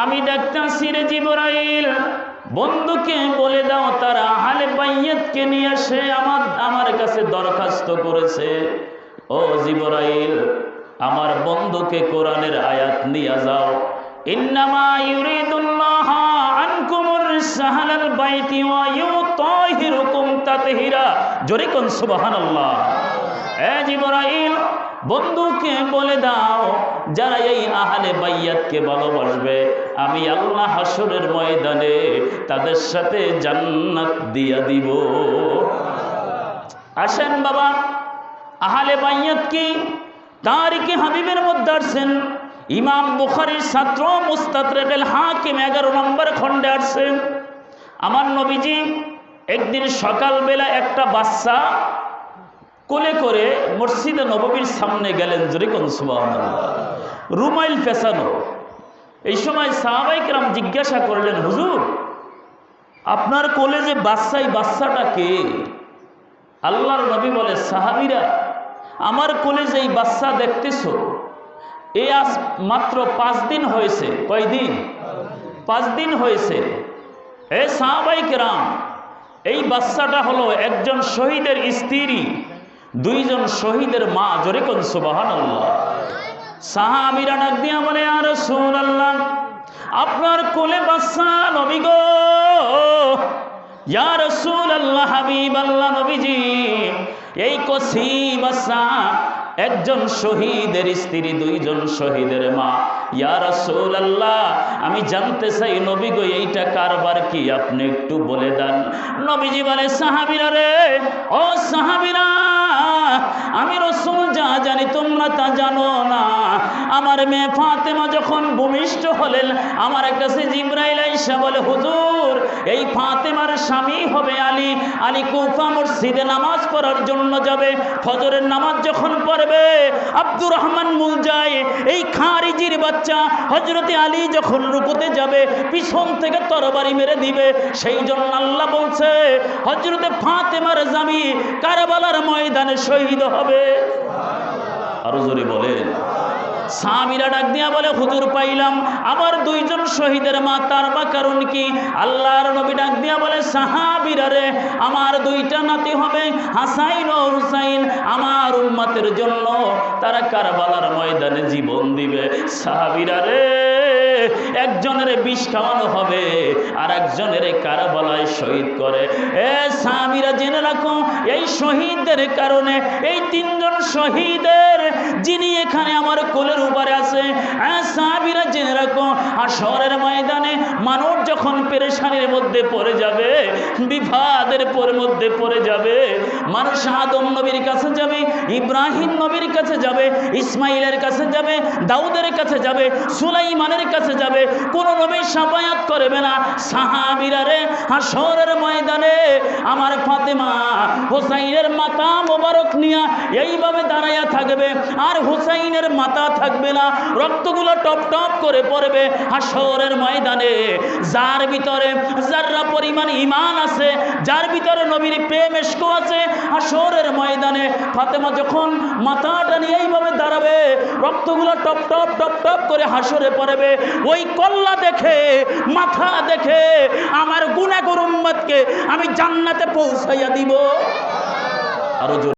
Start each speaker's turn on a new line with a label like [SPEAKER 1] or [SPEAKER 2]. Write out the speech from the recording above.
[SPEAKER 1] আমি ডাকতেছি রে জিবরাইল, বন্ধুকে বলে দাও, তারা আহলে বাইয়াতকে নিয়ে আসে আমার আমার কাছে দরখাস্ত করেছে। ও জিবরাইল, আমার বন্ধুকে কোরআনের আয়াত নিয়ে যাও। ইন্নামা ইউরিদুল্লাহ আনকুমুর সাহালাল বাইতি ওয়া ইউতাহিরুকুম তাতহিরা। জোরে কোন সুবহানাল্লাহ। জিবরাইল, বন্ধুকে বলে দাও, যারা এই আহলে বাইয়াতকে ভালোবাসবে। আমি আল্লাহ হাসরের ময়দানে তাদের সাথে জান্নাত দিয়া দিব। আসেন বাবা, আহলে বাইয়াত কি? তারিকে হাবিবের মধ্যে আসছেন? ইমাম বুখারির ছাত্র মুস্তাতরেবেল হাকিম এগারো নম্বর খণ্ডে আসছেন। আমার নবীজি, একদিন সকালবেলা একটা বাচ্চা কোলে করে মসজিদে নববীর সামনে গেলেন জরিকন রুমাইল পেছানো এই সময় সাহাবাইকরাম জিজ্ঞাসা করলেন, হুজুর, আপনার কোলে যে বাচ্চা এই বাচ্চাটা কে? আল্লাহর নবী বলে, সাহাবিরা, আমার কোলে যে এই বাচ্চা দেখতেছ, এ আজ মাত্র পাঁচ দিন হয়েছে। কয়দিন পাঁচ দিন হয়েছে। এ সাহাবাইকরাম এই বাচ্চাটা হলো একজন শহীদের স্ত্রী। দুইজন শহীদের মা জোরে কোন সুবাহান আল্লাহ সাহাবিরা ডাক দিয়া বলে আর সুর আল্লাহ আপনার কোলে বাচ্চা নবী গো। ইয়া আল্লাহ হাবিব আল্লাহ নবীজি, এই কসি বাচ্চা একজন শহীদের স্ত্রী, দুইজন শহীদের মা। ইয়া রাসূল আল্লাহ আমি জানতে চাই, নবী গো, এইটা কারবার কি? আপনি একটু বলে দেন। নবীজি বলে, সাহাবিরা রে, ও সাহাবিরা, আমি রসুল যা জানি, তোমরা তা জানো না। আমার মেয়ে ফাতেমা যখন ভূমিষ্ঠ হলেন, আমার কাছে জিব্রাইল আইসা বলে, হুজুর, এই ফাতেমার স্বামী হবে আলী। আলী কুফা মসজিদে নামাজ পড়ার জন্য যাবে। ফজরের নামাজ যখন পড়বে, আব্দুর রহমান মুলজাই এই খারিজির বাচ্চা হজরতে আলী যখন রুকুতে যাবে, পিছন থেকে তরবারি মেরে দিবে। সেই জন্য আল্লাহ বলছে হজরতে ফাতেমার জামি কারাবালার ময়দানে শহীদ হবে। আরও জোরে বলেন। স্বামীরা ডাক দিয়া বলে, হুজুর, পাইলাম। আমার দুইজন শহীদের মা তার বা কারণ কি? আল্লাহর নবী ডাক দিয়া বলে, সাহাবিরা রে, আমার দুইটা নাতি হবে, হাসাইন ও হুসাইন। আমার উম্মাতের জন্য তারা কারবালার ময়দানে জীবন দিবে। সাহাবিরা রে, একজনের বিষ খাওয়ানো হবে আর একজনের কারাবালায় শহীদ করে। এ স্বামীরা জেনে রাখো, এই শহীদদের কারণে এই তিনজন শহীদের, যিনি এখানে আমার কোলের উপরে আছে। সাহাবিরা জেনে রাখো আর শহরের ময়দানে মানুষ যখন পেরেশানির মধ্যে পড়ে যাবে বিভাদের পরে মধ্যে পড়ে যাবে, মানুষ আদম নবীর কাছে যাবে, ইব্রাহিম নবীর কাছে যাবে, ইসমাইলের কাছে যাবে, দাউদের কাছে যাবে, সুলাইমানের কাছে যাবে, কোন নবী সাফায়াত করবে না। সাহাবিরা রে হাসরের ময়দানে আমার ফাতেমা হোসাইনের মাথা মোবারক নিয়া এইভাবে দাঁড়াইয়া থাকবে। আর হুসাইনের মাথা থাকবে না, রক্তগুলো টপ টপ করে পড়বে। হাসরের ময়দানে যার ভিতরে যাররা পরিমাণ ইমান আছে, যার ভিতরে নবীর প্রেম এসকো আছে হাসরের ময়দানে ফাতেমা যখন মাথাটা নিয়ে এইভাবে দাঁড়াবে, রক্তগুলো টপ টপ টপ টপ করে হাসরে পড়বে। ওই কল্লা দেখে, মাথা দেখে আমার গুণাগর উম্মতকে আমি জান্নাতে পৌঁছাইয়া দিব। আরও